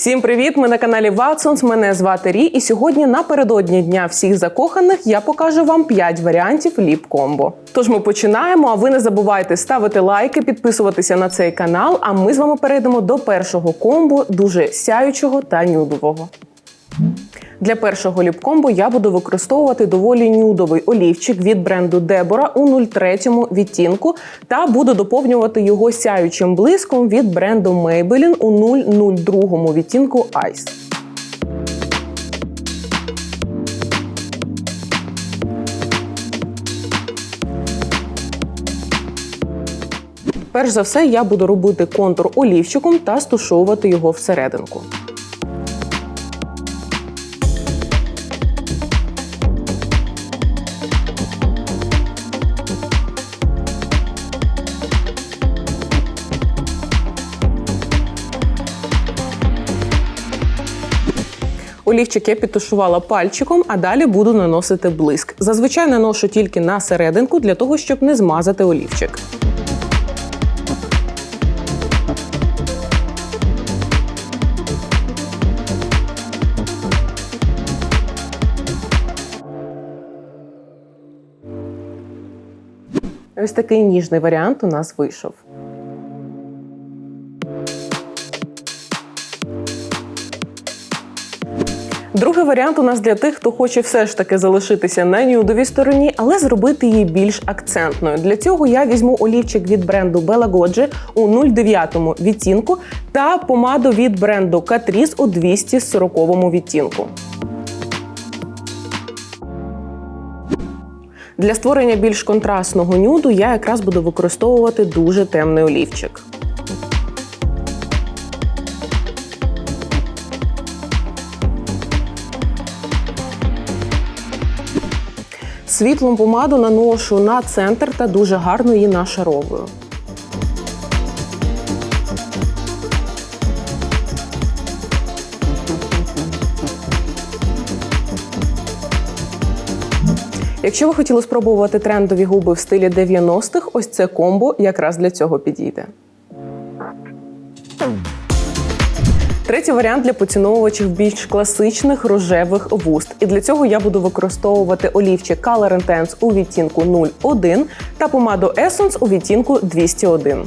Всім привіт! Ми на каналі Ватсонс. Мене звати Рі, і сьогодні напередодні дня всіх закоханих я покажу вам 5 варіантів ліп комбо. Тож ми починаємо. А ви не забувайте ставити лайки, підписуватися на цей канал. А ми з вами перейдемо до першого комбо, дуже сяючого та нюдового. Для першого ліпкомбо я буду використовувати доволі нюдовий олівчик від бренду Дебора у 03 відтінку та буду доповнювати його сяючим блиском від бренду Maybelline у 002 відтінку Ice. Перш за все, я буду робити контур олівчиком та стушовувати його всерединку. Олівчик я підтушувала пальчиком, а далі буду наносити блиск. Зазвичай наношу тільки на серединку для того, щоб не змазати олівчик. Ось такий ніжний варіант у нас вийшов. Другий варіант у нас для тих, хто хоче все ж таки залишитися на нюдовій стороні, але зробити її більш акцентною. Для цього я візьму олівчик від бренду Bella Goggi у 09 відтінку та помаду від бренду Catrice у 240 відтінку. Для створення більш контрастного нюду я якраз буду використовувати дуже темний олівчик. Світлом помаду наношу на центр та дуже гарно її нашаровую. Якщо ви хотіли спробувати трендові губи в стилі 90-х, ось це комбо якраз для цього підійде. Третій варіант для поціновувачів більш класичних рожевих вуст. І для цього я буду використовувати олівчик Color Intense у відтінку 01 та помаду Essence у відтінку 201.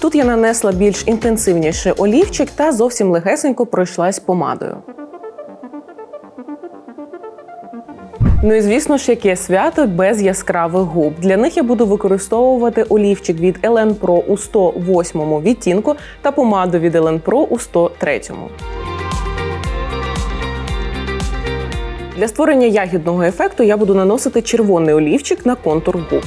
Тут я нанесла більш інтенсивніший олівчик та зовсім легесенько пройшлась помадою. Ну і звісно ж, яке свято без яскравих губ. Для них я буду використовувати олівчик від Elen Pro у 108 відтінку та помаду від Elen Pro у 103. Для створення ягідного ефекту я буду наносити червоний олівчик на контур губ.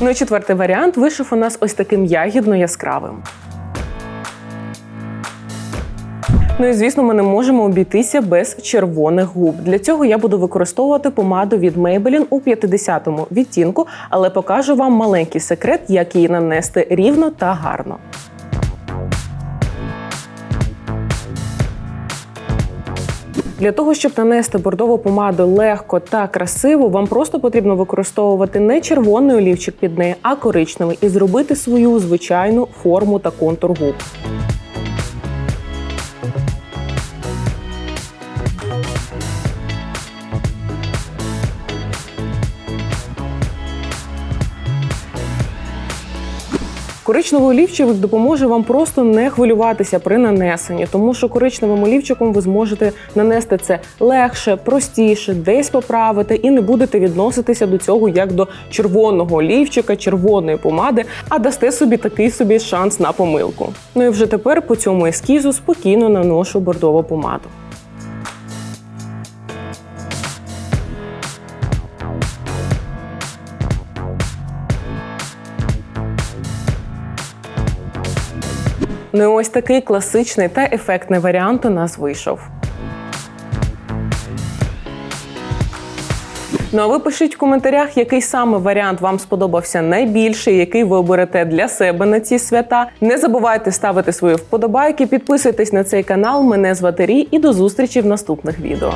Ну і четвертий варіант вийшов у нас ось таким ягідно яскравим. Ну і звісно, ми не можемо обійтися без червоних губ. Для цього я буду використовувати помаду від Maybelline у 50-му відтінку, але покажу вам маленький секрет, як її нанести рівно та гарно. Для того, щоб нанести бордову помаду легко та красиво, вам просто потрібно використовувати не червоний олівчик під неї, а коричневий, і зробити свою звичайну форму та контур губ. Коричневий олівчик допоможе вам просто не хвилюватися при нанесенні, тому що коричневим олівчиком ви зможете нанести це легше, простіше, десь поправити, і не будете відноситися до цього як до червоного олівчика, червоної помади, а дасте собі такий собі шанс на помилку. Ну і вже тепер по цьому ескізу спокійно наношу бордову помаду. Ну і ось такий класичний та ефектний варіант у нас вийшов. Ну а ви пишіть в коментарях, який саме варіант вам сподобався найбільше, який ви оберете для себе на ці свята. Не забувайте ставити свої вподобайки, підписуйтесь на цей канал. Мене звати Рі і до зустрічі в наступних відео.